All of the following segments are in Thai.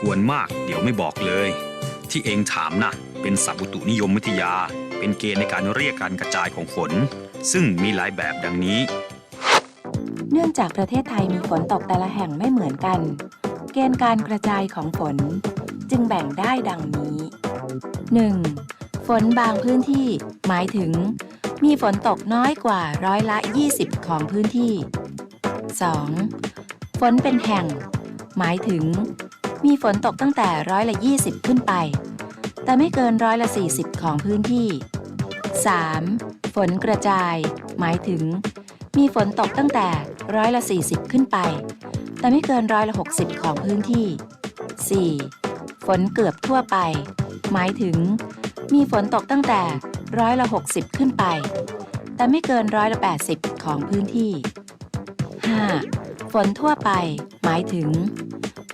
กวนมากเดี๋ยวไม่บอกเลย ที่เองถามนะเป็นศัพพุตุนิยมวิทยา เป็นเกณฑ์ในการเรียกการกระจายของฝน ซึ่งมีหลายแบบดังนี้ เนื่องจากประเทศไทยมีฝนตกแต่ละแห่งไม่เหมือนกัน เกณฑ์การกระจายของฝนจึงแบ่งได้ดังนี้ 1. ฝนบางพื้นที่ หมายถึง มีฝนตกน้อยกว่าร้อยละ 20 ของพื้นที่ 2. ฝนเป็นแห่ง หมายถึง มีฝนตกตั้งแต่ร้อยละ 20 ขึ้นไป แต่ไม่เกินร้อยละ 40 ของพื้นที่ 3. ฝนกระจาย หมายถึง มีฝนตกตั้งแต่ร้อยละ 40 ขึ้นไป แต่ไม่เกินร้อยละ 60 ของพื้นที่ 4. ฝนเกือบทั่วไป หมายถึง มีฝนตกตั้งแต่ร้อยละ 60 ขึ้นไป แต่ไม่เกินร้อยละ 80 ของพื้นที่ 5. ฝนทั่วไป หมายถึง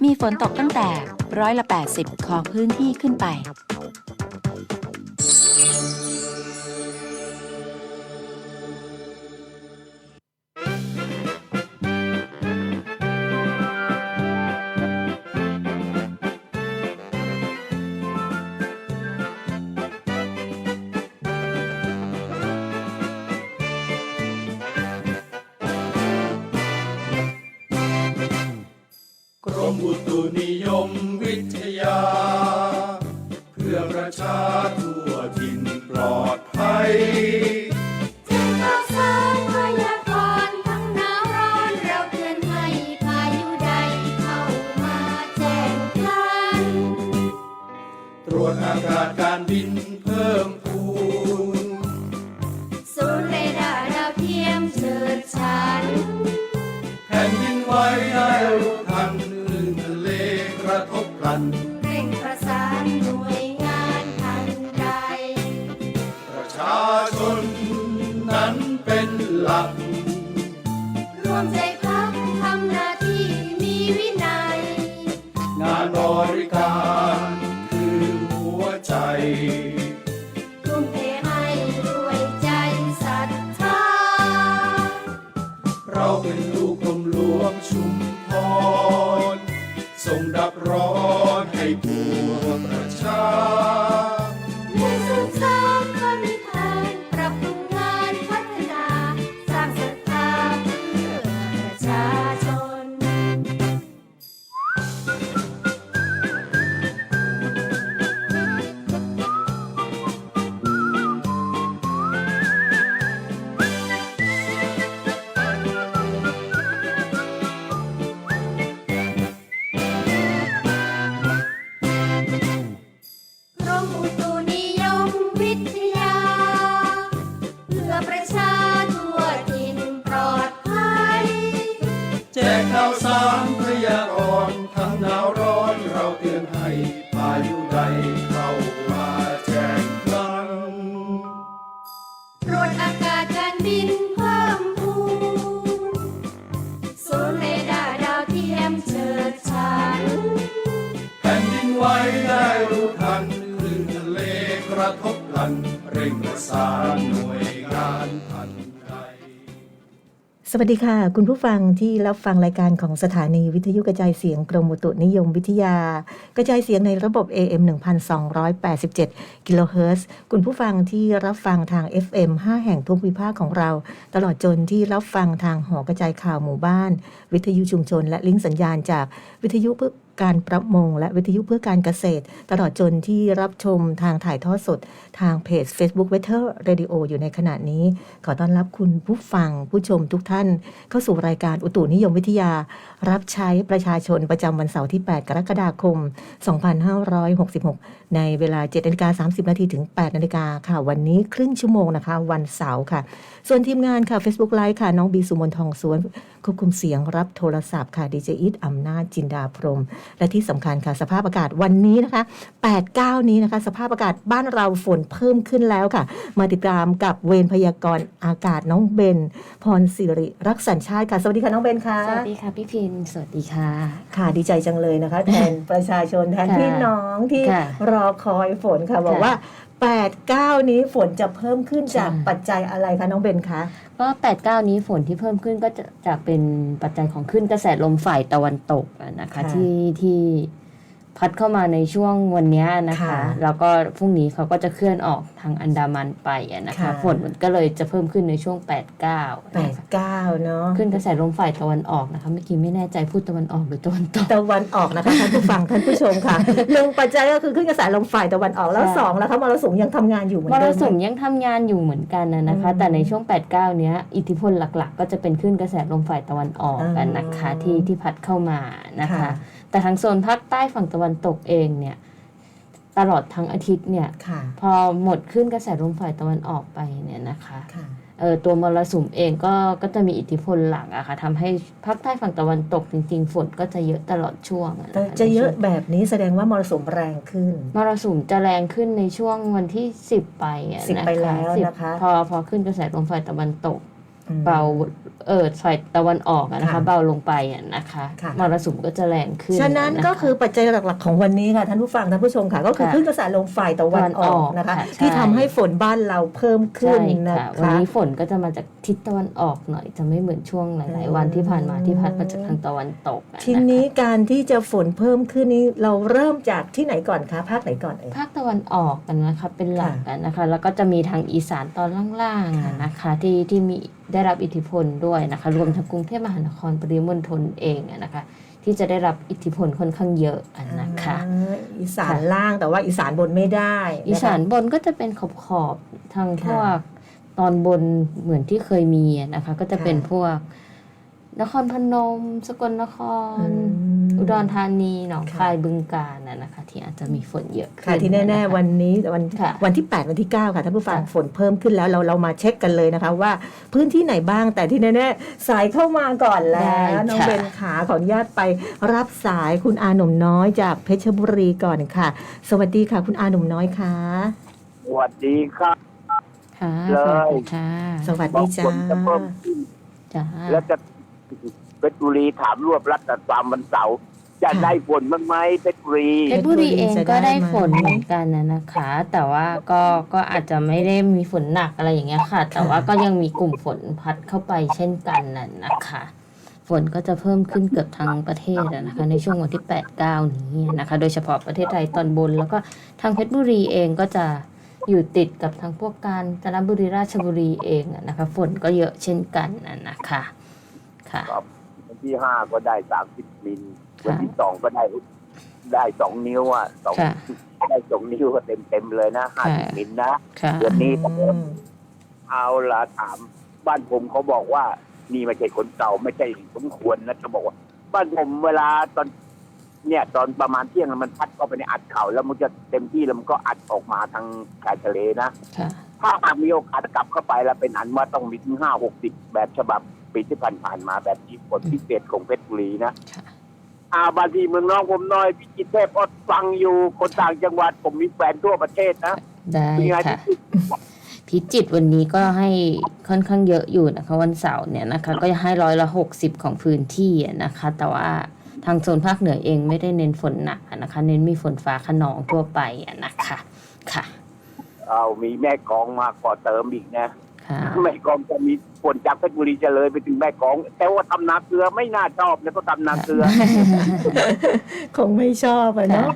มีฝนตกตั้งแต่ร้อยละ 80 ของพื้นที่ขึ้นไปากาศการบินเพิ่ม ไหวได้รู้ทันคลื่นทะเลกระทบกัน เร่งประสานหน่วยงานทันสวัสดีค่ะ คุณผู้ฟังที่รับฟังรายการของสถานีวิทยุกระจายเสียงกรมอุตุนิยมวิทยา กระจายเสียงในระบบ AM 1287 กิโลเฮิรตซ์คุณผู้ฟังที่รับฟังทาง FM 5 แห่งทุกวิภาคของเรา ตลอดจนที่รับฟังทางหอกระจายข่าวหมู่บ้าน วิทยุชุมชน และลิงก์สัญญาณจากวิทยุเพื่อ การประมง และวิทยุเพื่อการเกษตร ตลอดจนที่รับชมทางถ่ายทอดสด ทางเพจ Facebook Weather Radio อยู่ในขณะนี้ ขอต้อนรับคุณผู้ฟังผู้ชมทุกท่าน เข้าสู่รายการอุตุนิยมวิทยา รับใช้ประชาชนประจำวันเสาร์ที่ 8 กรกฎาคม 2566 ในเวลา7นาฬิกา30 นาทีถึง 8 นาฬิกาค่ะ วันนี้ครึ่งชั่วโมงนะคะ วันเสาร์ค่ะ ส่วนทีมงานค่ะ Facebook Live ค่ะ น้องบีสุมนทองสวน ควบคุมเสียงรับโทรศัพท์ค่ะดีเจอิทอำนาจจินดาพรม และที่สำคัญค่ะ สภาพอากาศวันนี้นะคะ 8 9 นี้นะคะ สภาพอากาศบ้านเราฝนเพิ่มขึ้นแล้วค่ะ มาติดตามกับเวรพยากรณ์อากาศน้องเบน พรสิริรักสัญชาติค่ะ สวัสดีค่ะน้องเบนค่ะ สวัสดีค่ะพี่พินสวัสดีค่ะ ค่ะดีใจจังเลยนะคะ แทนประชาชนแทนค่ะพี่น้องที่ค่ะรอคอยฝนค่ะ บอกค่ะ ว่า 8 9 นี้ฝนจะเพิ่มขึ้นจากใช่ปัจจัยอะไรคะน้องเบนคะก็8ปดเก้านี้ฝนที่เพิ่มขึ้นก็จะจะเป็นปัจจัยของขึ้นกระแสลมฝ่ายตะวันตกอะนะคะค่ะที่ที่ พัดเข้ามาในช่วงวันเนี้ยนะคะค่ะแล้วก็พรุ่งนี้เขาก็จะเคลื่อนออกทางอันดามันไปอะนะคะค่ะฝนมันก็เลยจะเพิ่มขึ้นในช่วง 8 9แปดเก้าเนาะขึ้นกระแสลมฝ่ายตะวันออกนะคะเมื่อกี้ไม่แน่ใจพูดตะวันออกหรือตะวันตกตะวันออกนะคะท่านผู้ฟังท่านผู้ชมค่ะหนึ่งปัจจัยก็คือขึ้นกระแสลมฝ่ายตะวันออกแล้วค่ะสองแล้วคะมรสุมยังทำงานอยู่เหมือนมรเดิมสุมไหมยังทำงานอยู่เหมือนกันนะนะคะอืมแต่ในช่วง 8 9 เนี้ยอิทธิพลหลักๆ ก็จะเป็นขึ้นกระแสลมฝ่ายตะวันออกกันนะคะอืมที่ที่พัดเข้ามานะคะค่ะ แต่ทางโซนภาคใต้ฝั่งตะวันตกเองเนี่ยตลอดทั้งอาทิตย์เนี่ยค่ะพอหมดขึ้นกระแสลมฝ่ายตะวันออกไปเนี่ยนะคะค่ะเออตัวมรสุมเองก็ก็จะมีอิทธิพลหลักอะค่ะทำให้ภาคใต้ฝั่งตะวันตกจริง ๆ ฝนก็จะเยอะตลอดช่วงอแต่นคจะเยอะในช่วงแบบนี้แสดงว่ามรสุมแรงขึ้น มรสุมจะแรงขึ้นในช่วงวันที่ 10 ไปอะ10นะคะไปแล้ว10นะคะพอพอขึ้นกระแสลมฝ่ายตะวันตกอืม เบาเออฝ่ายตะวันออกอะนะคะ ค่ะเบาลงไปอะนะคะค่ะ มรสุมก็จะแรงขึ้นฉะนั้นคก็คือปัจจัยหลักๆของวันนี้ค่ะท่านผู้ฟังท่านผู้ชมค่ะ ก็คือค่ะขึ้นกระแสลมฝ่ายตะวันออกนะคะ ตะวันออกค่ะที่ใช่ทำให้ฝนบ้านเราเพิ่มขึ้นใช่นะค่ะวันคะ นี้ฝนก็จะมาจากทิศตะวันออกหน่อยจะไม่เหมือนช่วงหลาย ๆ วันที่ผ่านมาที่พัดมาจากทางตะวันตกอะทีนะคะนี้การที่จะฝนเพิ่มขึ้นนี้เราเริ่มจากที่ไหนก่อนคะภาคไหนก่อนเอ่ย ภาคตะวันออกกันนะคะเป็นหลักค่ะกันนะคะ แล้วก็จะมีทางอีสานตอนล่างๆค่ะอะนะคะที่ที่มีได้รับอิทธิพลด้วยนะคะรวมทั้งกรุงเทพมหานครปริมณฑลเองอะนะคะ ที่จะได้รับอิทธิพลค่อนข้างเยอะอะนะคะอ่าอีสานล่างแต่ว่าอีสานบนไม่ได้ะคะอีสานบนก็จะเป็นขอบขอบๆทางพค่ะวกตอนบนเหมือนที่เคยมีอะนะคะ ก็จะเป็นค่ะพวก นครพนม สกลนครอืมอุดรธานีหนองค่ะคายบึงกาฬนะนะคะ ที่อาจจะมีฝนเยอะขึ้นค่ะที่แน่ะคะๆวันนี้วันค่ะวันที่ 8 วันที่ 9 ค่ะท่านผู้ฟังค่ะฝนเพิ่มขึ้นแล้วเราเรามาเช็คกันเลยนะคะ ว่าพื้นที่ไหนบ้างแต่ที่แน่ๆสายเข้ามาก่อนแล้วน้องเบนขาขออนุญาตไปรับสายคุณอาหนุ่มน้อยจากเพชรบุรีก่อนค่ะ สวัสดีค่ะ คุณอาหนุ่มน้อยค่ะสวัสดีครับค่ะเลสยวัสดีค่ะสวัสบอดีกจ้าฝนจะเพิ่มขึ้นจ้าแล้วจะ เพชรบุรีถามรวบรัดตัดตามวันเสาร์จะค่ะได้ฝนบ้างไหมเพชรบุรี เพชรบุรีเองจะได้ก็ได้ไหมฝนเหมือนกันนะนะคะ แต่ว่าก็ก็อาจจะไม่ได้มีฝนหนักอะไรอย่างเงี้ยค่ะ แต่ว่าก็ยังมีกลุ่มฝนพัดเข้าไปเช่นกันน่ะนะคะ ฝนก็จะเพิ่มขึ้นเกือบทั้งประเทศอะนะคะ ในช่วงวันที่8 9นี้นะคะ โดยเฉพาะประเทศไทยตอนบน แล้วก็ทางเพชรบุรีเองก็จะอยู่ติดกับทางพวกการจนบุรีราชบุรีเองอะนะคะ ฝนก็เยอะเช่นกันน่ะนะคะ ค่ะ ครับวันที่ห้าก็ได้สามสิบมิลค่ะ วันที่สองก็ได้ได้สองนิ้วอะสองค่ะ ได้สองนิ้วก็เต็มเต็มๆเลยนะห้าค่ะสิบมิลนะ ค่ะ เดือนนี้อืมเอาละถาม บ้านผมเขาบอกว่า นี่ไม่ใช่คนเก่าไม่ใช่สมควรนะจะบอกว่า บ้านผมเวลาตอน เนี่ย ตอนประมาณเที่ยงมันพัดเข้าไปในอัดเขาแล้วมันจะเต็มที่แล้วมันก็อัดออกมาทางชายทะเลนะ ค่ะ ถ้าหากมีโอกาสกลับเข้าไปแล้วเป็นอันว่าต้องมีถึงห้าหกสิบแบบฉบับ ปีที่ผ่านผ่านๆมาแบบที่ผลพิเศษของเพชรบุรีนะค่ะอาบางทีเมืองน้องผมน้อยพิจิตรเทพอดฟังอยู่คนต่างจังหวัดผมมีแฟนทั่วประเทศนะได้เป็นไงค่ะพิจิตรพิจิตรวันนี้ก็ให้ค่อนข้างเยอะอยู่นะคะ วันเสาร์เนี่ยนะคะ ก็จะให้ร้อยละหกสิบของพื้นที่อะนะคะ แต่ว่าทางโซนภาคเหนือเองไม่ได้เน้นฝนหนักอะนะคะ เน้นมีฝนฟ้าขนองทั่วไปอะนะคะค่ะ เอามีแม่กลองมาก่อเติมอีกนะค่ะ แม่กลองจะมีฝนจากเพชรบุรีจะเลยไปถึงแม่กลอง แต่ว่าทำนาเกลือไม่น่าชอบนะก็ทำนาเกลือ คงไม่ชอบอะเนาะ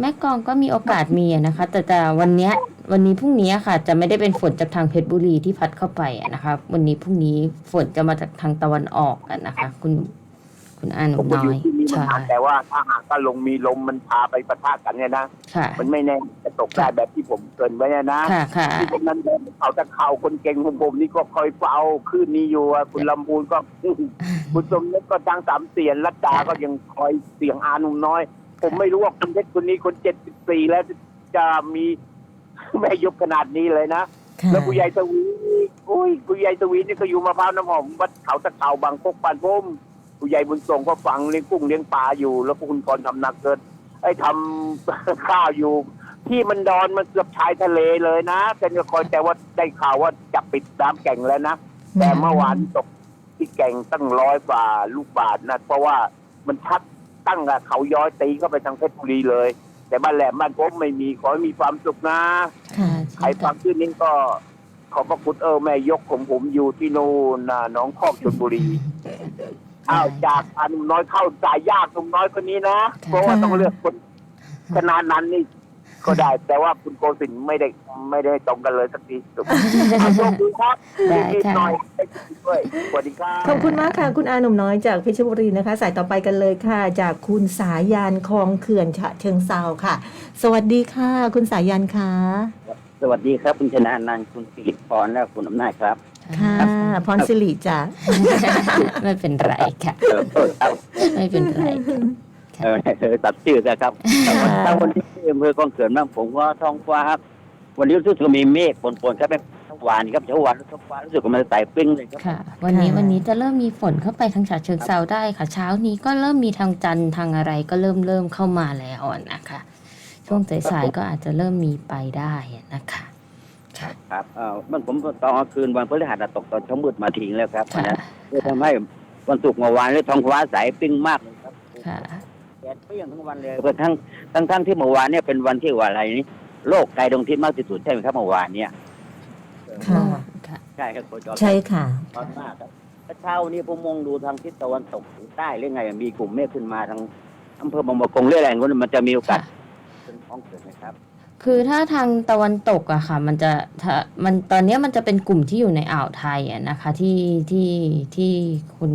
แม่กลองก็มีโอกาสมีอะนะคะ แต่แต่วันเนี้ยวันนี้พรุ่งนี้ค่ะ จะไม่ได้เป็นฝนจากทางเพชรบุรีที่พัดเข้าไปอะนะคะ วันนี้พรุ่งนี้ฝนจะมาจากทางตะวันออกกันนะคะ คุณ คุณอาหนุ่ผมมก็น้ออยู่ย ที่นี่มาใช่ นานแต่ว่าถ้าหากว่าลงมีลมมันพาไปประทะกันเนี่ยนะค่ะ มันไม่แน่จะตกได้แบบที่ผมเกรินไว้เนี่ยนะค่ะค่ะ ที่ตรงนั้นเขาจะเข่าคนเก่งของผมนี่ก็คอยเฝ้าคลื่นนี้อยู่อะคุณลำพูนก็ คุณสมนึกก็ทางสามเสียนรัตดาก็ยังคอยเสียงอาหนุ่มน้อย ผมไม่รู้ว่าคุณเพชรคนนี้คนเจ็ดสิบสี่แล้วจะมี แม่ยกขนาดนี้เลยนะ ค่ะแล้วผู้ใหญ่ตวีอุ้ยผู้ใหญ่ตวีนี่ก็อยู่มะพร้าวน้ำหอมวัดเขาตะเข่าบางพกปานพม ผู้ใหญ่บุญส่งก็ฟังเลี้ยงกุ้งเลี้ยงปลาอยู่ แล้วก็คุณกรณ์ทำนาเกิดไอ้ทำ ข้าวอยู่ ที่มันดอนมันเกือบชายทะเลเลยนะแต่ก็คอยแต่ว่าได้ข่าวว่าจะปิดน้ำแก่งแล้วนะแต่เมื่อวานตกที่แก่งตั้งร้อยฝ่าลูกบาทนะเพราะว่ามันชัดตั้งกับเขาย้อยตีเข้าไปทางเพชรบุรีเลย แต่บ้านแหลมบ้านผมไม่มีขอให้มีความสุขนะค่ะใครฟังชื่อนี้ก็ขอบพระคุณเออแม่ยกของผมอยู่ที่นู่นน่ะหน้องคอกชลบุรี อ้าวจากอันหนุ่มน้อยเข้าสายยากหนุ่มน้อยคนนี้นะเพราะว่าต้องเลือกคนชนะนั้นนี่ก็ได้แต่ว่าคุณโกสินทร์ไม่ได้ไม่ได้ตรงกันเลยสักทีจบเอาโชคดีครับได้นิดค่ะหน่อยด้วยสวัสดีครับขอบคุณมากค่ะ คุณอาหนุ่มน้อยจากเพชรบุรีนะคะ สายต่อไปกันเลยค่ะ จากคุณสายันคลองเขื่อนฉะเชิงเซาค่ะ สวัสดีค่ะ คุณสายันค่ะ สวัสดีครับ คุณชนะนันท์คุณสิริพรและคุณอำนาจครับค่ะ พรสิริจ้ะไม่เป็นไรค่ะเออโทษครับไม่เป็นไรค่ะเออเออตัดชื่อกันครับถ้าวันที่อำเภอกองเขื่อนบ้างผมก็ท้องฟ้าครับวันนี้รู้สึกว่ามีเมฆปนๆครับเป็นทั้งวันครับเช้าวันท้องฟ้ารู้สึกว่ามันไต่ปิ้งเลยครับค่ะ วันนี้ค่ะวันนี้จะเริ่มมีฝนเข้าไปทางฉะเชิงเซาได้ค่ะ เช้านี้ก็เริ่มมีทางจันทร์ทางอะไรก็เริ่มเริ่มเข้ามาแล้วนะคะ ช่วงสายๆก็อาจจะเริ่มมีไปได้นะคะ ค่ะ ครับเออมันผมตอนกลางคืนวันพฤหัสตกตอนเช้ามืดมาทิ้งแล้วครับค่ะ นะเลยทำให้วันศุกร์เมื่อวานนี้ท้องฟ้าใสปิ้งมากเลยครับค่ะ แดดเปรี้ยงทั้งวันเลยกระทั่งทั้งทั้งที่เมื่อวานเนี่ยเป็นวันที่ว่าอะไรนี่โลกไกลดวงอาทิศมากที่สุดใช่ไหมครับเมื่อวานเนี่ยค่ะ ค่ะ ใช่ครับโคจร ใช่ค่ะ ร้อนมากครับเช้านี้ผมมองดูทางทิศตะวันตกหรือใต้หรือไง มีกลุ่มเมฆขึ้นมาทางอำเภอบางประกงเรื่อยแรงมันจะมีโอกาสค่ะ เป็นท้องเกิดนะครับ คือถ้าทางตะวันตกอะค่ะ มันจะถ้ามันตอนเนี้ยมันจะเป็นกลุ่มที่อยู่ในอ่าวไทยอะนะคะ ที่ที่ที่คุณ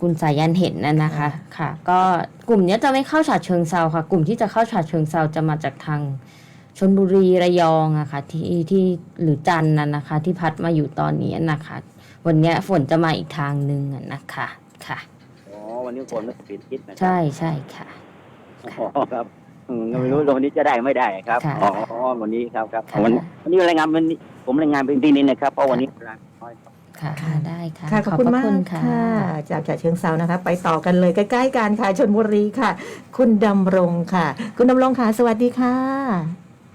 คุณสายันเห็นน่ะนะคะ ค่ะ ก็กลุ่มเนี้ยจะไม่เข้าฉาเชิงเซาค่ะ กลุ่มที่จะเข้าฉาเชิงเซาจะมาจากทางชนบุรีระยองอะค่ะที่ที่หรือจันทร์น่ะนะคะ ที่พัดมาอยู่ตอนนี้นะคะ วันเนี้ยฝนจะมาอีกทางหนึ่งอะนะคะค่ะอ๋อวันนี้คนเปลี่ยนทิศนะครัใช่ใช่ค่ะ อ๋อครับ อืมไม่รู้วันนี้จะได้ไม่ได้ครับค่ะอ๋อวันนี้ครับครับค่ะวันวันนี้รายงานวันนี้ผมรายงานเป็นที่นี้นะครับเพราะวันนี้เวลาน้อยครับค่ะได้ค่ะค่ะขอบคุณพระมากค่ะ จากฉะเชิงเซานะคะ ไปต่อกันเลยใกล้ๆกันค่ะชนบุรีค่ะ คุณดำรงค่ะ คุณดำรงค่ะ สวัสดีค่ะ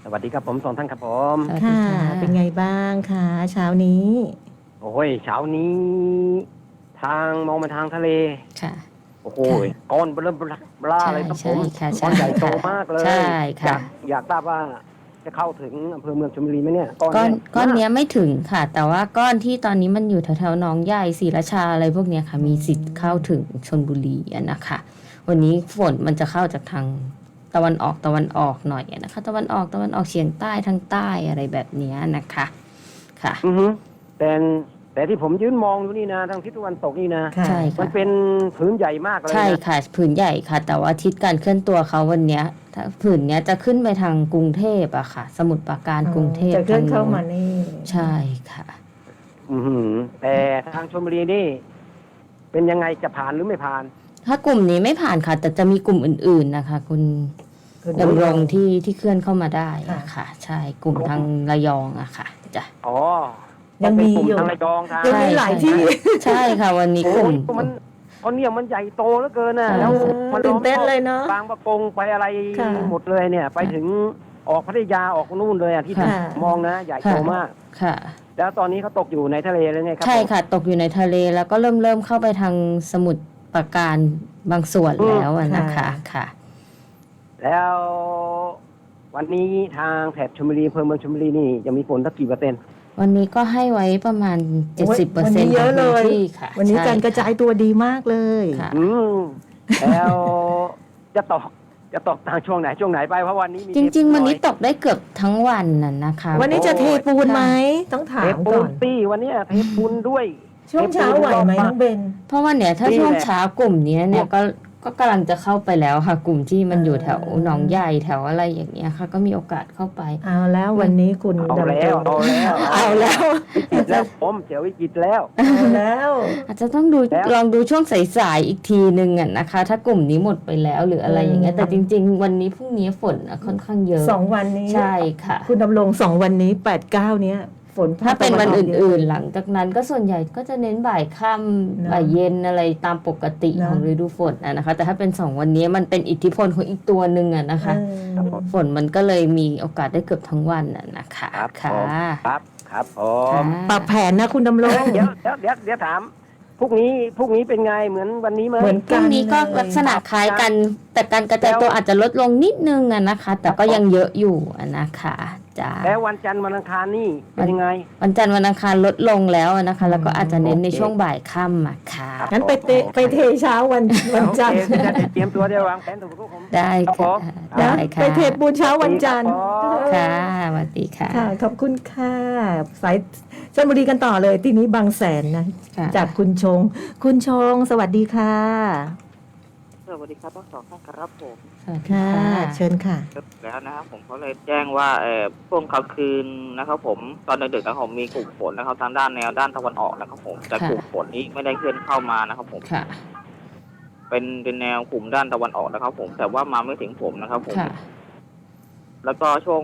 สวัสดีครับผมสองท่านครับผม สวัสดีค่ะ ค่ะ เป็นไงบ้างคะเช้านี้ โอ้ยเช้านี้ ทางมองมาทางทะเล ค่ะ โอ้โหก้อนเริ่มบลาเลยครับผมใช่ใช่ก้อนใหญ่โตมากเลยใช่อยาค่ะกอยากทราบว่าจะเข้าถึงอำเภอเมืองชลบุรีไหมเนี่ยก้อนก้อนใหญ่ก้อนมากเนี้ยไม่ถึงค่ะ แต่ว่าก้อนที่ตอนนี้มันอยู่แถวๆหนองใหญ่ศรีราชาอะไรพวกเนี้ยค่ะ มีสิทธิ์เข้าถึงชนบุรีอะนะคะ วันนี้ฝนมันจะเข้าจากทางตะวันออกตะวันออกหน่อยอะนะคะ ตะวันออกตะวันออกเฉียงใต้ทางใต้อะไรแบบเนี้ยนะคะ ค่ะ อือฮึแต่ แต่ที่ผมยืนมองอยู่นี่นะทางทิศตะวันตกนี่นะ ค่ะใช่มัค่ะ นเป็นผืนใหญ่มากเลยใช่นะค่ะผืนใหญ่ค่ะ แต่ว่าทิศการเคลื่อนตัวเขาวันเนี้ยถ้าผืนเนี้ยจะขึ้นไปทางกรุงเทพอะค่ะ สมุทรปราการกรุงเทพจะเคลื่อนเข้าทงมานี่ใช่ค่ะ อือหือแต่ทางชลบุรีนี่ เป็นยังไงจะผ่านหรือไม่ผ่าน ถ้ากลุ่มนี้ไม่ผ่านค่ะ แต่จะมีกลุ่มอื่น ๆนะคะ คุณคุณดำรงที่ที่เคลื่อนเข้ามาได้ค่ะอะค่ะ ใช่กลุ่มทางระยองอะค่ะจ้ะ อ๋อยัง มีนเป็นกลุ่อยู่ทางระยองทางยังมีหลายที่ ใช่ค่ะ วันนี้โอ้กลุ่ม ยมันเพราะเนี่ยมันใหญ่โตเหลือเกินนะใช่แล้วมัตื่นเต้นเลยเนาะบางประกงไปอะไรค่ะ หมดเลยเนี่ย ไปถึงออกพัทยาออกนู่นเลยอะที่ผมค่ะมองนะใหญ่โตมาก ค่ะ แล้วตอนนี้เขาตกอยู่ในทะเลแล้วไงครัใช่ผม ค่ะ ตกอยู่ในทะเลแล้วก็เริ่มเริ่มเข้าไปทางสมุทรปราการบางส่วนแล้วอะนะคะค่ะแล้ววันนี้ทางแถบชลบุรีอำเภอเมืองชลบุรีนี่จะมีฝนสักกี่เปอร์เซ็นต์ วันนี้ก็ให้ไว้ประมาณโอ้ย70เปอร์วันเซ็นนี้ต์เยอะเลยที่ค่ะ วันนี้ใช่การกระจายตัวดีมากเลยค่ะอืมแล้วจะตกจะตกทางช่วงไหนช่วงไหนไปเพราะวันนี้มีจริง ๆ วันนี้เทปตกได้เกือบทั้งวันน่ะนะคะ วันนี้จะเทปูนไหมต้องถาเทมปูก่อนนตีวันนี้เทปูนด้วยช่วงเช้าไหวไหมน้องเบนเพราะว่าเนี่ยถ้านี่ช่วงแหละเช้ากลุ่มเนี้ยเนี่ยก็ ก็กำลังจะเข้าไปแล้วค่ะ กลุ่มที่มันอยู่แถวอ่าหนองใหญ่แถวอะไรอย่างเงี้ยค่ะ ก็มีโอกาสเข้าไป เอาแล้ววันนี้คุณเอาดำรแล้วงเอาแล้วเอาแล้ววิกฤตแล้วผมเสียวิกฤตแล้ว เอาแล้ว อาจจะต้องดูแล้วลองดูช่วงสายๆอีกทีหนึ่งอะนะคะ ถ้ากลุ่มนี้หมดไปแล้วหรืออะไรอย่างเงี้ยอืมแต่จริง ๆ วันนี้พรุ่งนี้ฝนอะค่อนข้างเยอะสองวันนี้ ใช่ค่ะ คุณดำรงสองวันนี้แปดเก้าเนี้ย ฝนถ้าเป็นวันภาคตะกอื่นๆ หลังจากนั้นก็ส่วนใหญ่ก็จะเน้นบ่ายค่เนอะำบ่ายเย็นอะไรตามปกติเนอะของฤดูฝนอะนะคะ แต่ถ้าเป็นสองวันนี้มันเป็นอิทธิพลของอีกตัวหนึ่งอะนะคะ เออ ฝนมันก็เลยมีโอกาสได้เกือบทั้งวันน่ะนะคะครับค่ะผมครับครับผค่ะมปรับแผนนะคุณดำรง เดี๋ยวเดี๋ยวเดี๋ยวเดี๋ยวถามพรุ่งนี้พรุ่งนี้เป็นไงเหมือนวันนี้ไหม เหมือน พรุ่งนี้ก็ลักษณะคล้ายกัน แต่การกระจายตัวอาจจะลดลงนิดนึงอะนะคะ แต่ก็ยังเยอะอยู่อะนะคะ จ้าแล้ววันจันทร์วันอังคารนี่เป็นยังไง วันจันทร์วันอังคารลดลงแล้วนะคะ แล้วก็อาจจะเน้นในโอเคช่วงบ่ายค่ำอะค่ะ งั้นไปเตะไปเทเช้าวันวันจันทร์ โอเคจะได้เตรียมตัวได้วางแผนถูกทุกผม ได้ครับผมค่ะได้นะค่ะไปเทปูนเช้าวันจันทร์ค่ะสวัสดีค่ะค่ะ ขอบคุณค่ะ สายชลบุรีกันต่อเลย ที่นี้บางแสนนะ ค่ะ จากคุณชง คุณชง สวัสดีค่ะส วัสดีครับทั้งสองท่านครับผมสวัสดีค่ะค่ะเชิญค่ะ แล้วนะครับผมเขาเลยแจ้งว่าเออช่วงกลางคืนนะครับ ผมตอนดึกๆนะครับผมมีกลุ่มฝนนะครับทางด้านแนวด้านตะวันออกนะครับ ผมแต่ค่ะกลุ่มฝนนี้ไม่ได้เคลื่อนเข้ามานะครับ ผมค่ะ เป็นเป็นแนวกลุ่มด้านตะวันออกนะครับ ผมแต่ว่ามาไม่ถึงผมนะครับ ผม ค่ะ แล้วก็ช่วง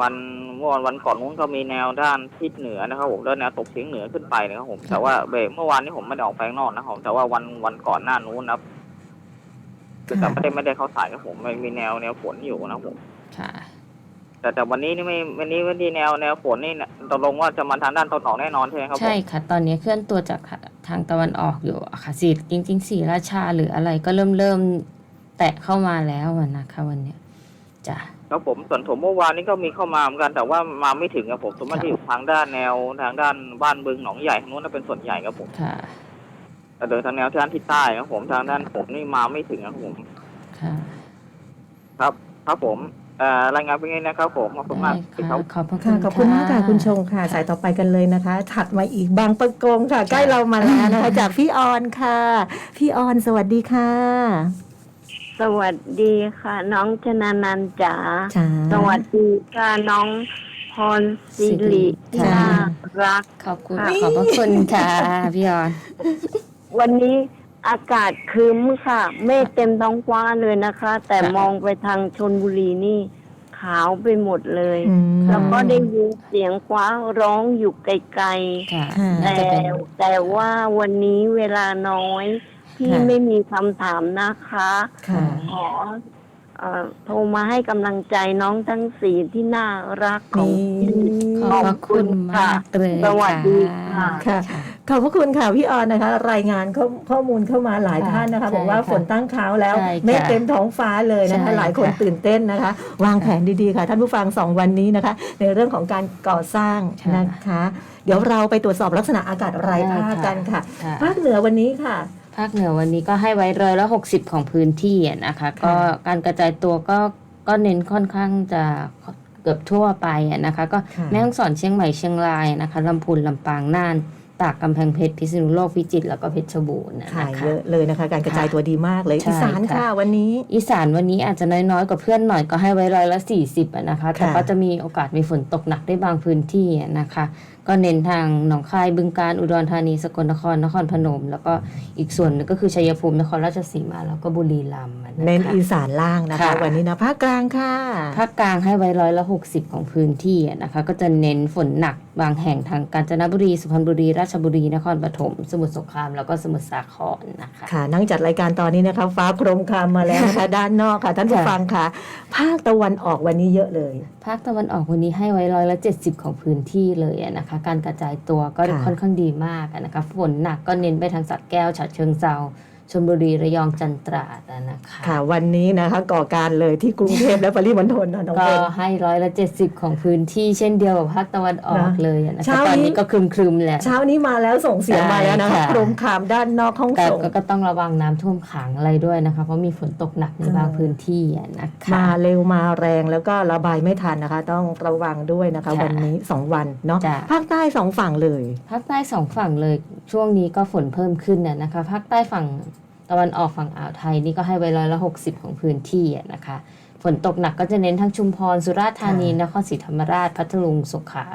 วันเมื่อวันวันก่อนนู้นก็มีแนวด้านทิศเหนือนะครับ ผมแล้วแนวตกเฉียงเหนือขึ้นไปนะครับ ผม แต่ว่าเบรกเมื่อวานนี้ผมไม่ได้ออกไปข้างนอกนะครับผมแต่ว่าวันวันก่อนหน้านู้นนะครับ คือแต่ไม่ได้ไม่ได้เข้าสายครับผมไม่มีแนวแนวฝนอยู่นะครับผม ค่ะ แต่แต่วันนี้นี่ไม่วันนี้วันที่แนวแนวฝนนี่เนี่ยตกลงว่าจะมาทางด้านตะวันออกแน่นอนใช่ไหมครับผม ใช่ค่ะ ตอนนี้เคลื่อนตัวจากทางตะวันออกอยู่อะค่ะสีจริงๆสีราชาหรืออะไรก็เริ่มเริ่มแตะเข้ามาแล้วอะนะคะวันเนี้ยจ้ะ ครับผมส่วนผมเมื่อวานนี้ก็มีเข้ามาเหมือนกันแต่ว่ามาไม่ถึงครับผมส่วนมากที่อยู่ทางด้านแนวทางด้านบ้านบึงหนองใหญ่ทางนู้นนะเป็นส่วนใหญ่ครับผม ค่ะ แต่โดยทางแนวทางทิศใต้ครับผมทางด้านผมนี่มาไม่ถึงครับผมค่ะ ครับครับผมเอ่อรายงานเป็นไงนะครับ ผมขอบคุณมากได้ที่ค่ะเขา ขอบพระคุค่ะณขอบคุณมากค่ะคุณชงค่ะ สายต่อไปกันเลยนะคะ ถัดมาอีกบางประกงค่ะ ใกล้เรามาแล้วนะคะ จากพี่ออนค่ะ พี่ออนสวัสดีค่ะสวัสดีค่ะ น้องชนานันท์จ๋าจ้า สวัสดีค่ะน้องพรสิริที่จ้า น่ารัก ขอบคุณ ค่ะ ขอบพระคุณค่ะ พี่ออน วันนี้อากาศครึ้มค่ะ เมฆเต็มท้องฟ้าเลยนะคะ แต่ค่ะมองไปทางชนบุรีนี่ ขาวไปหมดเลย อืม แล้วก็ได้ยินเสียงคว้าร้องอยู่ไกลค่ะค่ะๆ น่าแต่จะเป็น แต่ว่าวันนี้เวลาน้อย พี่ค่ะ ไม่มีคำถามนะคะ ค่ะ ขอเอ่อโทรมาให้กำลังใจน้องทั้งสี่ที่น่ารักของนี่ พี่ขอบพระคุณมากเลยสวัสดีค่ะ ค่ะ ขอบพระคุณค่ะพี่ออนนะคะ รายงานข้อข้อมูลเข้ามาหลายค่ะท่านนะคะ ใช่บอกว่าค่ะฝนตั้งเขาแล้ว ใช่ค่ะเมฆเต็มท้องฟ้าเลยนะคะ ใช่หลายคนค่ะตื่นเต้นนะคะ วางแผนดีๆค่ะ ท่านผู้ฟังสองวันนี้นะคะ ในเรื่องของการก่อสร้างค่ะนะคะ เดี๋ยวเราไปตรวจสอบลักษณะอากาศรายภาคกันค่ะค่ะภาคเหนือวันนี้ค่ะ ภาคเหนือวันนี้ก็ให้ไว้ร้อยละหกสิบของพื้นที่อะนะคะก็การกระจายตัวก็ก็เน้นค่อนข้างจะเกือบทั่วไปอะนะคะ ก็ค่ะ แม่ฮ่องสอนเชียงใหม่เชียงรายนะคะลำพูนลำปางน่าน ตากกำแพงเพชรพิษณุโลกพิจิตรแล้วก็เพชรบูรณ์นะค่ะนะคะ เยอะเลยนะคะ การกระจายตัวดีมากเลย ใช่อีสานค่ะ ค่ะวันนี้ อีสานวันนี้อาจจะน้อยๆกว่าเพื่อนหน่อยก็ให้ไว้ร้อยละสี่สิบนะคะ แต่ค่ะก็จะมีโอกาสมีฝนตกหนักได้บางพื้นที่อะนะคะก็เน้นทางหนองคายบึงการอุดรธานีสกลนครนครพนม แล้วก็อีกส่วนหนึงก็คือชัยภูมินครราชสีมาแล้วก็บุรีรัมย์อะะคะเน้นอีสานล่างนะคะค่ะวันนี้นะภาคกลางค่ะภาคกลางให้ไว้ร้อยละหกสิบของพื้นที่อะนะคะ ก็จะเน้นฝนหนักบางแห่งทางกาญจนบุรีสุพรรณบุรี ราชบุรีนครปฐมสมุทรสงครามแล้วก็สมุทรสาครนะคะค่ะนั่งจัดรายการตอนนี้นะคะ ฟ้าโครมคามมาแล้วนะคะด้านนอกค่ะท่านผู้ค่ะฟังค่ะ ภาคตะวันออกวันนี้เยอะเลย ภาคตะวันออกวันนี้ให้ไว้ร้อยละเจ็ดสิบของพื้นที่เลยอะนะคะการกระจายตัวก็ค่ะ ค่อนข้างดีมากอะนะคะฝนหนักก็เน้นไปทางสักแก้วฉะเชิงเซา ชลบุรีระยองจันตราดอะนะคะค่ะ วันนี้นะคะก่อการเลยที่กรุงเทพและปริมณฑลนะน้องก็เบน ให้ร้อยละเจ็ดสิบของพื้นที่เช่นเดียวกับภาคตะวันออกนะเลยอะนะเช้าคะตอนนี้ นี้ก็ครึมๆแหละ เช้านี้มาแล้วส่งเสียงมาแล้วนะคะใช่ค่ะ โครมคามด้านนอกห้องแต่ส่ง ก็ก็ต้องระวังน้ำท่วมขังอะไรด้วยนะคะ เพราะมีฝนตกหนักในบางเออพื้นที่อะนะคะ มาเร็วมาแรงแล้วก็ระบายไม่ทันนะคะ ต้องระวังด้วยนะคะค่ะวันนี้สองวันเนาะจ้ะ ภาคใต้สองฝั่งเลย ภาคใต้สองฝั่งเลยช่วงนี้ก็ฝนเพิ่มขึ้นน่ะนะคะ ภาคใต้ฝั่ง ตะวันออกฝั่งอ่าวไทยนี่ก็ให้ไว้ร้อยละหกสิบของพื้นที่อะนะคะ ฝนตกหนักก็จะเน้นทั้งชุมพรสุราษฎร์ธานีค่ะนครศรีธรรมราชพัทลุงสงขลา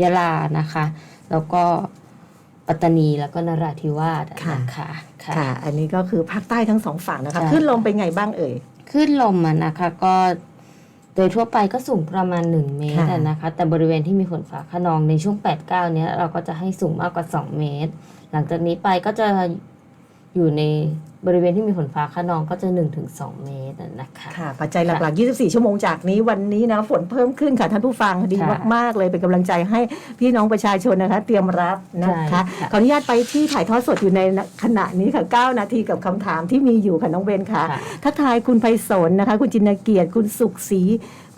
ยะลานะคะ แล้วก็ปัตตานีแล้วก็นราธิวาสอะนะคะค่ะค่ะ อันนี้ก็คือภาคใต้ทั้งสองฝั่งนะคะใช่ขึ้นลมเป็นไงบ้างเอ่ยคลื่นลมอะนะคะก็โดยทั่วไปก็สูงประมาณ 1 เมตรค่ะอะนะคะ แต่บริเวณที่มีฝนฟ้าขนองในช่วง 8-9 เนี้ยเราก็จะให้สูงมากกว่า 2 เมตร หลังจากนี้ไปก็จะอยู่ใน บริเวณที่มีฝนฟ้าขนองก็จะ 1-2 เมตรอะนะคะค่ะ ปัจจัยหลักๆ 24 ชั่วโมงจากนี้วันนี้นะฝนเพิ่มขึ้นค่ะท่านผู้ฟังดีค่ะมาก ๆ เลยเป็นกำลังใจให้พี่น้องประชาชนนะคะ เตรียมรับนะใช่คะค่ะขออนุญาตไปที่ถ่ายทอดสดอยู่ในขณะนี้ค่ะ 9 นาทีกับคำถามที่มีอยู่ค่ะน้องเบนค่ะค่ะทักทายคุณไพศาลนะคะ คุณจินเกียรติคุณสุขศรี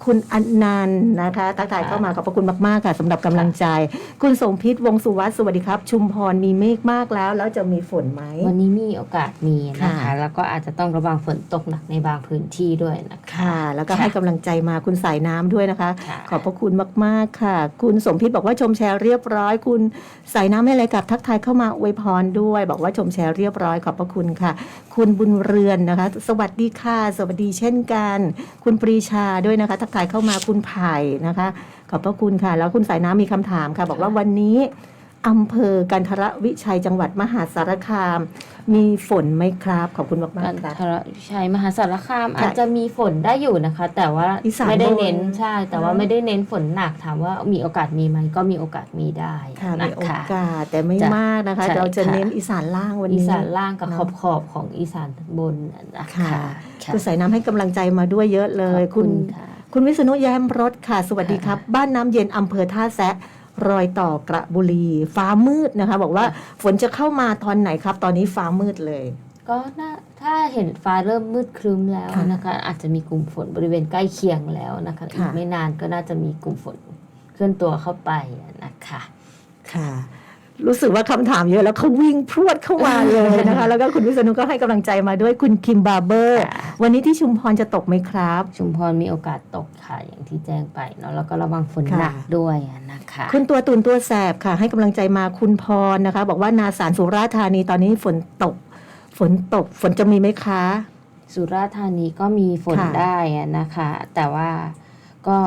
คุณอนันต์นะคะทักทายเข้ามาขอบพระคุณมากๆค่ะสำหรับกำลังใจ คุณสมพิษวงสุวัสดิ์สวัสดีครับ ชุมพรมีเมฆมากแล้ว แล้วจะมีฝนไหม วันนี้มีโอกาสมีนะคะค่ะแล้วก็อาจจะต้องระวังฝนตกหนักในบางพื้นที่ด้วยนะคะ ค่ะ แล้วก็ค่ะให้กำลังใจมาคุณสายน้ำด้วยนะคะ ค่ะ ขอบพระคุณมาก ๆ ค่ะ คุณสมพิษบอกว่าชมแชร์เรียบร้อย คุณสายน้ำให้อะไรกับทักทายเข้ามาอวยพรด้วย บอกว่าชมแชร์เรียบร้อยขอบพระคุณค่ะ คุณบุญเรือนนะคะ สวัสดีค่ะ สวัสดีเช่นกัน คุณปรีชาด้วยนะคะทักทายเข้ามาคุณไผ่นะคะ ขอบพระคุณค่ะ แล้วคุณสายน้ำมีคำถามค่ะ บอกว่าวันนี้อำเภอกันทรวิชัยจังหวัดมหาสารคาม มีฝนไหมครับ ขอบคุณมากกันๆค่ะทรวิชัยมหาสารคามค่ะอาจจะมีฝนได้อยู่นะคะ แต่ว่าอีสานไม่ได้เน้นบนใช่ แต่ว่าเนอะไม่ได้เน้นฝนหนักถามว่ามีโอกาสมีไหมก็มีโอกาสมีได้ค่ะนะมีโอคะกาสแต่ไม่จะมากนะคะใช่เราจะค่ะเน้นอีสานล่างวันอีนี้สานล่างกับเนขอะอบขอบๆของอีสานบนนะค่ะคะค่ะคุณสายน้ำให้กำลังใจมาด้วยเยอะเลยขอบคุณ ค่ะคุณวิษณุแย้มรถค่ะ สวัสดีครับ บ้านน้ำเย็นอำเภอท่าแซะรอยต่อกระบุรี ฟ้ามืดนะคะ บอกว่าฝนจะเข้ามาตอนไหนครับ ตอนนี้ฟ้ามืดเลย ก็น่าถ้าเห็นฟ้าเริ่มมืดครึ้มแล้วค่ะนะคะ อาจจะมีกลุ่มฝนบริเวณใกล้เคียงแล้วนะคะอีค่ะกไม่นานก็น่าจะมีกลุ่มฝนเคลื่อนตัวเข้าไปนะคะ ค่ะ รู้สึกว่าคำถามเยอะแล้วเขาวิ่งพรวดเข้ามาเลยนะคะ แล้วก็คุณวิษณุก็ให้กำลังใจมาด้วยคุณคิมบาร์เบอร์ค่ะวันนี้ที่ชุมพรจะตกไหมครับ ชุมพรมีโอกาสตกค่ะ อย่างที่แจ้งไปเนาะแล้วก็ระวังฝนค่ะหนักด้วยนะคะ คุณตัวตุนตัวแสบค่ะ ให้กำลังใจมาคุณพรนะคะ บอกว่านาสารสุราษฎร์ธานีตอนนี้ฝนตก ฝนตกฝนจะมีไหมคะ สุราษฎร์ธานีก็มีฝนค่ะได้อะนะคะ แต่ว่าก็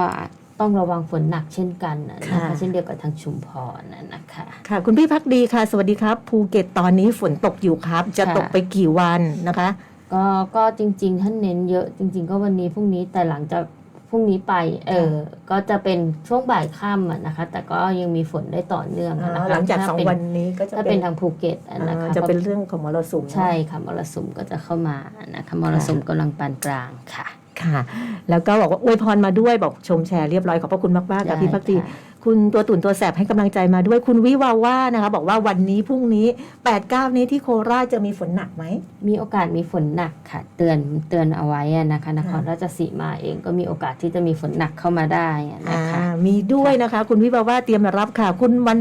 ต้องระวังฝนหนักเช่นกันนะค่ะคะเช่นเดียวกับทางชุมพรนะนะคะ ค่ะ คุณพี่พักดีค่ะ สวัสดีครับ ภูเก็ตตอนนี้ฝนตกอยู่ครับ จะค่ะ ตกไปกี่วันนะคะ ก็ก็จริง ๆ ท่านเน้นเยอะจริง ๆ ก็วันนี้พรุ่งนี้แต่หลังจากพรุ่งนี้ไปเออก็จะเป็นช่วงบ่ายค่ำอะนะคะ แต่ก็ยังมีฝนได้ต่อเนื่องอะนะคะหลังจากถ้สองเป็วันนี้ก็จะถ้าเป็นทางภูเก็ตอะนะคะอ่าจะเป็นเรื่องของมรสุม ใช่ค่ะมรสุมก็จะเข้ามานะคะมรสุมกำลังปานกลางค่ะ ค่ะ แล้วก็บอกว่าอวยพรมาด้วยบอกชมแชร์เรียบร้อยขอบพระคุณมากมากๆค่ะได้พี่พักดีค่ะคุณตัวตุ่นตัวแสบให้กำลังใจมาด้วยคุณวิวาว่านะคะบอกว่าวันนี้พรุ่งนี้8ปดเก้านี้ที่โคราชจะมีฝนหนักไหม มีโอกาสมีฝนหนักค่ะ เตือนเตือนเอาไว้อะนะคะนครค่ะราชสีมาเองก็มีโอกาสที่จะมีฝนหนักเข้ามาได้อะนะคะอ่ามีด้วยนะคะ คุณวิบาว่าเตรียมรับค่ะ คุณวัน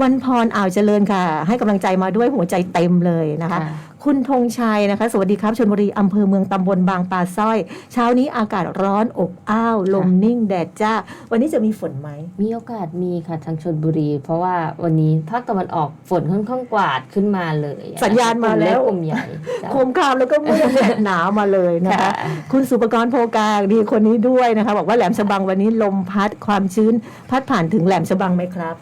วันพรอ่าวเจริญค่ะ ให้กำลังใจมาด้วยหัวใจเต็มเลยนะคะ ค่ะคุณธงชัยนะคะ สวัสดีครับชนบุรีอำเภอเมืองตำบลบางปลาสร้อย เช้านี้อากาศร้อนอบอ้าว ลมนิ่งแดดจ้า วันนี้จะมีฝนไหม มีโอกาสมีค่ะทางชนบุรี เพราะว่าวันนี้ภาคตะวันออกฝนค่อนข้างกวาดขึ้นมาเลยอะสัญญาณมาแล้วกลุ่มใหญ่จ้ะโคมคามแล้วก็มืดแดดหนาวมาเลยนะคะค่ะคุณสุปกรณ์โพกางดีคนนี้ด้วยนะคะ บอกว่าแหลมฉบังวันนี้ลมพัดความชื้น พัดผ่านถึงแหลมฉบังไหมครับ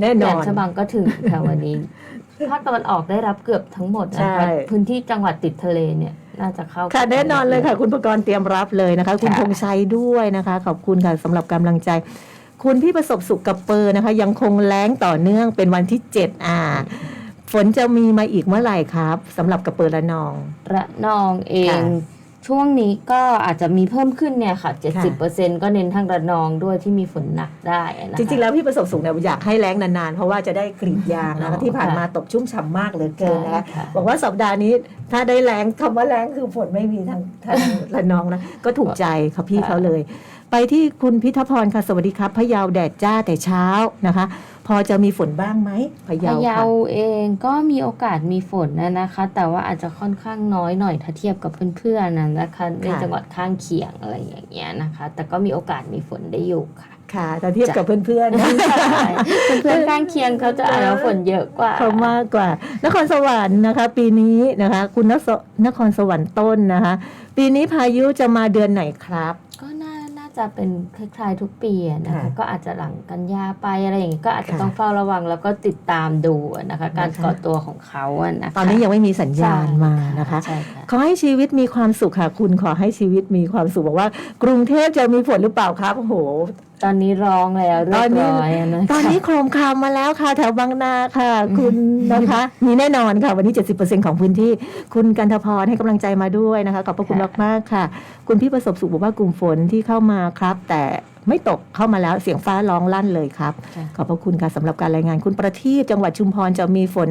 แน่นแหลอมนฉบังก็ถึงค่ะวันนี้ ภาคตะวันออกได้รับเกือบทั้งหมดนะคะใช่ พื้นที่จังหวัดติดทะเลเนี่ยน่าจะเข้าค่ะแน่นอนเลยค่ะ คุณประกรณ์เตรียมรับเลยนะคะ คุณค่ะธงชัยด้วยนะคะ ขอบคุณค่ะสำหรับกำลังใจ คุณพี่ประสบสุขกับเปอร์นะคะ ยังคงแล้งต่อเนื่องเป็นวันที่ 7 อ่า ฝนจะมีมาอีกเมื่อไหร่ครับสำหรับกระเปอร์ละนอง ระนองเอง ค่ะ ช่วงนี้ก็อาจจะมีเพิ่มขึ้นเนี่ยค่ะ 70%ก็เน้นทางระนองด้วยที่มีฝนหนักได้นะคะ จริงๆ แล้วพี่ประสบสุขเนี่ยอยากให้แล้งนานๆ เพราะว่าจะได้กรีดยางนะอ๋คะอที่ผ่านค่ะมาตกชุ่มฉ่ำมากเหลือเกินนะคะใช่ค่ะ บอกว่าสัปดาห์นี้ถ้าได้แรงคำว่าแรงคือฝนไม่มีทางทางระนองนะก็ถูกใจค่ะพี่เขาเลย ไปที่คุณพิทพรค่ะสวัสดีครับพะเยาแดดจ้าแต่เช้านะคะ พอจะมีฝนบ้างไหมพะพะเยาเยาค่ะ เองก็มีโอกาสมีฝนนะนะคะ แต่ว่าอาจจะค่อนข้างน้อยหน่อยถ้าเทียบกับเพื่อนๆนะนะคะในจังหวัดข้างเคียงอะไรอย่างเงี้ยนะคะ แต่ก็มีโอกาสมีฝนได้อยู่ค่ะค่ะแต่เทียบกับเพื่อนๆนะ เพื่อนๆข้างเคียงเขาจะอาจจะฝนเยอะกว่า เขามากกว่า นครสวรรค์นะคะ ปีนี้นะคะ คุณนสนครสวรรค์ต้นนะคะ ปีนี้พายุจะมาเดือนไหนครับก็น่าน่า จะเป็นคล้ายๆทุกปีอะนะคะค่ะก็อาจจะหลังกันยาไปอะไรอย่างงี้ก็อาจจะค่ะ ต้องเฝ้าระวังแล้วก็ติดตามดูอะนะคะ การนะคะก่อตัวของเขาอะนะคะตอนนี้ยังไม่มีสัญญาณมานะคะ ใช่ค่ะ ขอให้ชีวิตมีความสุขค่ะคุณขอให้ชีวิตมีความสุขบอกว่า กรุงเทพจะมีฝนหรือเปล่าครับโอ้โห ตอนนี้ร้องแล้วเรียบร้อยอะนะคะตอนนี้โครมคามมาแล้วค่ะ แถวบางนาค่ะ คุณนะคะ มีแน่นอนค่ะ วันนี้ 70%ของพื้นที่ คุณกันทพรให้กำลังใจมาด้วยนะคะ ขอบพระคุณค่ะมากๆค่ะ คุณพี่ประสบสุขบอกว่ากลุ่มฝนที่เข้ามาครับ แต่ไม่ตกเข้ามาแล้วเสียงฟ้าร้องลั่นเลยครับค่ะขอบพระคุณค่ะสำหรับการรายงานคุณประทีปจังหวัดชุมพรจะมีฝน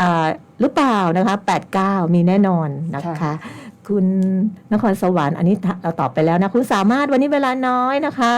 อ่าหรือเปล่านะคะ 8 9 มีแน่นอนนะคะค่ะคุณนครสวรรค์อันนี้เราตอบไปแล้วนะ คุณสามารถวันนี้เวลาน้อยนะคะ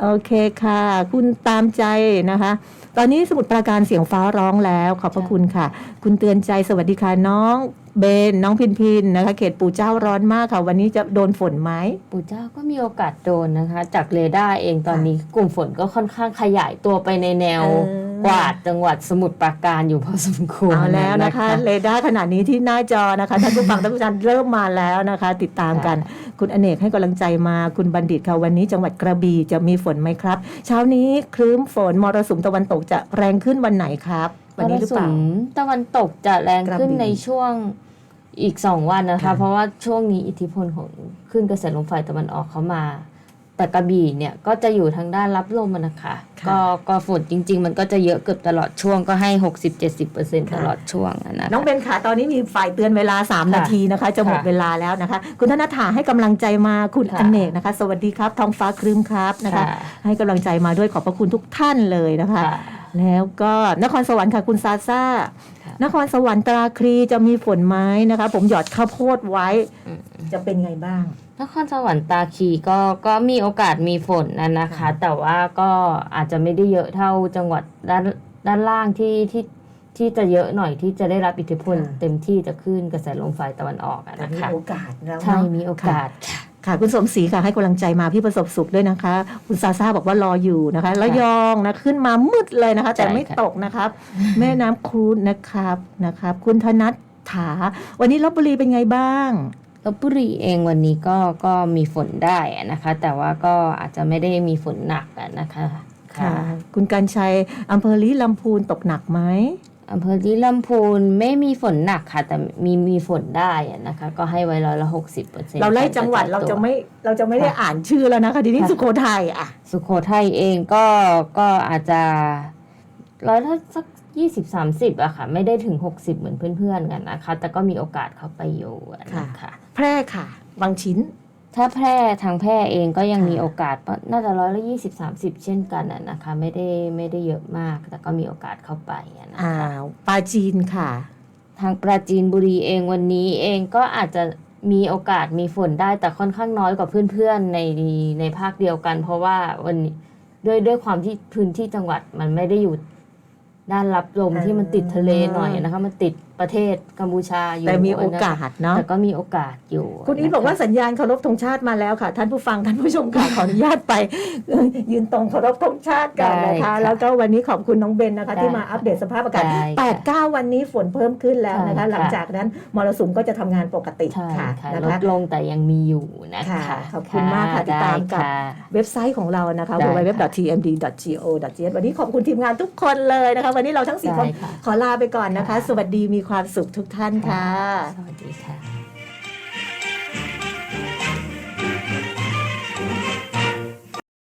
โอเคค่ะ คุณตามใจนะคะ ตอนนี้สมุดปราการเสียงฟ้าร้องแล้ว ขอบพระคุณค่ะ คุณเตือนใจสวัสดีค่ะน้องเบนน้องพินพินนะคะ เขตปู่เจ้าร้อนมากค่ะ วันนี้จะโดนฝนไหม ปู่เจ้าก็มีโอกาสโดนนะคะ จากเรดาร์เองตอนนี้กลุ่มฝนก็ค่อนข้างขยายตัวไปในแนวเออ กวาดจังหวัดสมุทรปราการอยู่พอสมควรเอาแล้วนะคะเรดาร์ขนาดนี้ที่หน้าจอนะคะท่านผู้ฟังท่านผู้ชมเริ่มมาแล้วนะคะ ติดตามกันคุณอเนกให้กำลังใจมาคุณบัณฑิตค่ะวันนี้จังหวัดกระบี่จะมีฝนไหมครับ เช้านี้คลื้มฝนมรสุมตะวันตกจะแรงขึ้นวันไหนครับ วันนี้หรือเปล่ามรสุมตะวันตกจะแรงขึ้นกระบี่ในช่วงอีกสองวันนะคะ ค่ะ เพราะว่าช่วงนี้อิทธิพลของขึ้นกระแสลมฝ่ายตะวันออกเข้ามา แต่กระบี่เนี่ยก็จะอยู่ทางด้านรับลมมันนะคะค่ะก็ก็ฝนจริง ๆ มันก็จะเยอะเกือบตลอดช่วงก็ให้ 60-70%ตลอดช่วงอะนะคะน้องเบนขาตอนนี้มีฝ่ายเตือนเวลา3ค่ะนาทีนะคะ จะหมดค่ะเวลาแล้วนะคะ คุณธนถาให้กำลังใจมาคุณค่ะอเนกนะคะ สวัสดีครับท้องฟ้าครึ้มครับนะคะค่ะให้กำลังใจมาด้วยขอบพระคุณทุกท่านเลยนะคะค่ะแล้วก็นครสวรรค์ค่ะคุณซาซ่าค่ะนครสวรรค์ตราครีจะมีฝนไหมนะคะ ผมหยอดข้าวโพดไว้อืมจะเป็นไงบ้าง นครสวรรค์ตาคีก็ก็มีโอกาสมีฝนนะนะคะค่ะแต่ว่าก็อาจจะไม่ได้เยอะเท่าจังหวัดด้านด้านล่างที่ที่ที่จะเยอะหน่อยที่จะได้รับอิทธิพล เต็มที่จะขึ้นกระแสลมฝ่ายตะวันออกอะแต่นะมีคะโอกาสแล้วใช่เนาะมีโอกาสค่ะค่ะคุณสมศรีค่ะให้กำลังใจมาพี่ประสบสุขด้วยนะคะ คุณซาซ่าบอกว่ารออยู่นะคะแล้วยองนะขึ้นมามืดเลยนะคะ แต่ไม่ใช่ค่ะตกนะครับ แม่น้ำครูนนะครับนะครับ คุณธนัทถา วันนี้ลบบุรีเป็นไงบ้าง ลบบุรีเองวันนี้ก็ก็มีฝนได้อะนะคะ แต่ว่าก็อาจจะไม่ได้มีฝนหนักอะนะคะค่ะ คุณกันชัยอำเภอลีลำพูนตกหนักไหมอำเภอที่ลำพูนไม่มีฝนหนักค่ะ แต่มีมีฝนได้อะนะคะ ก็ให้ไว้ร้อยละหกสิบเปอร์เซ็นต์เราไล่จังหวัดเราจะไม่เราจะไม่ได้อ่านชื่อแล้วนะคะทีนี้ค่ะสุโขทัยอะ สุโขทัยเองก็ก็อาจจะร้อยละสักยี่สิบสามสิบอะค่ะ ไม่ได้ถึงหกสิบเหมือนเพื่อนๆกันนะคะ แต่ก็มีโอกาสเข้าไปอยู่อะนะคะ แพร่ค่ะ บางชิ้น ถ้าแพร่ทางแพร่เองก็ยังค่ะมีโอกาสน่าจะร้อยละยี่สิบสามสิบเช่นกันอะนะคะ ไม่ได้ไม่ได้เยอะมาก แต่ก็มีโอกาสเข้าไปอะนะอ่าคะปลาจีนค่ะ ทางปราจีนบุรีเองวันนี้เองก็อาจจะมีโอกาสมีฝนได้แต่ค่อนข้างน้อยกว่าเพื่อนๆในในภาคเดียวกัน เพราะว่าวันนี้ด้วยด้วยความที่พื้นที่จังหวัดมันไม่ได้อยู่ด้านรับลมอ่าที่มันติดทะเลหน่อยนะคะ มันติดประเทศกัมพูชาอยู่แต่มีโอกาสเนาะแต่ก็มีโอกาสอยู่ คุณอีทบอกว่านะะสัญญาณเคารพธงชาติมาแล้วค่ะ ท่านผู้ฟังท่านผู้ชมค่ะขออนุญาตไปเอ่อยืนตรงเคารพธงชาติกันนะได้คะค่ะแล้วก็วันนี้ขอบคุณน้องเบนนะคะได้ที่มาอัปเดตสภาพอากาศได้ค่ะ8 9 วันนี้ฝนเพิ่มขึ้นแล้วนะคะใช่ค่ะหลังจากนั้นมรสุมก็จะทำงานปกติใช่ค่ะค่ะนะลดคะลงแต่ยังมีอยู่นะค่ะคะขอบคุณมากค่ะติดตามกับได้ค่ะเว็บไซต์ของเรานะคะได้ค่ะ www.tmd.go.th วันนี้ขอบคุณทีมงานทุกคนเลยนะคะ วันนี้เราทั้งสี่คนได้ค่ะขอลาไปก่อนนะคะค่ะสวัสดีมีความสุขทุกท่านค่ะ สวัสดีค่ะ